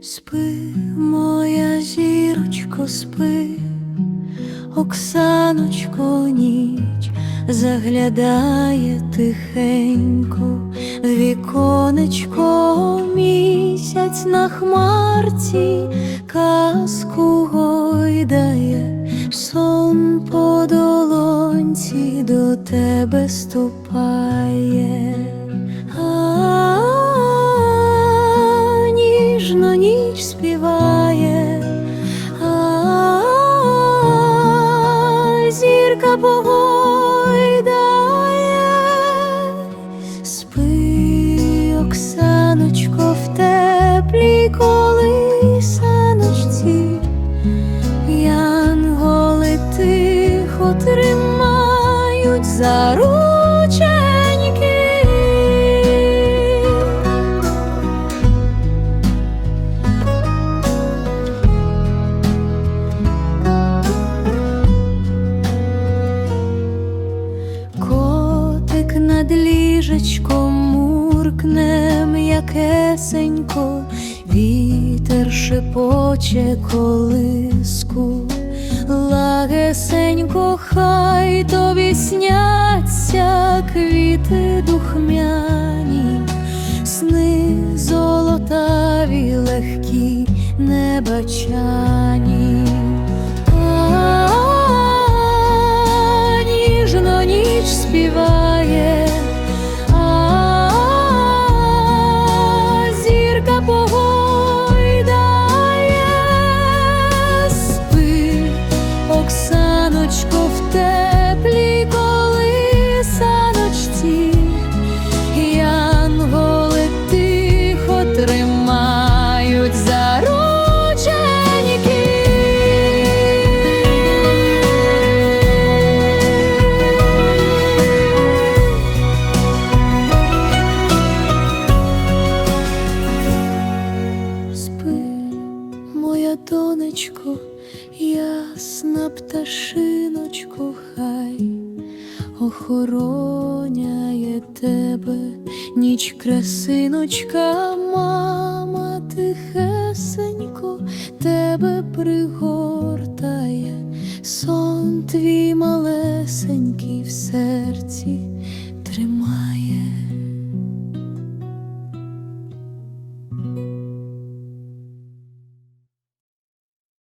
Спи, моя зірочко, спи, Оксаночко, ніч заглядає тихенько, віконечко місяць на хмарці, казку гойдає, сон по долонці до тебе ступає. Погойдає, спи, Оксаночко, в теплій колисаночці, янголи тихо тримають за рученьки. Над ліжечком муркне м'якесенько, вітер шепоче колиску, лагесенько, хай тобі сняться квіти духмяні, сни золотаві легкі, небачані. Співає, донечко, ясна пташиночку, хай охороняє тебе, ніч красиночка, мама, тихесенько тебе пригортає, сон твій малесенький в серці тримає.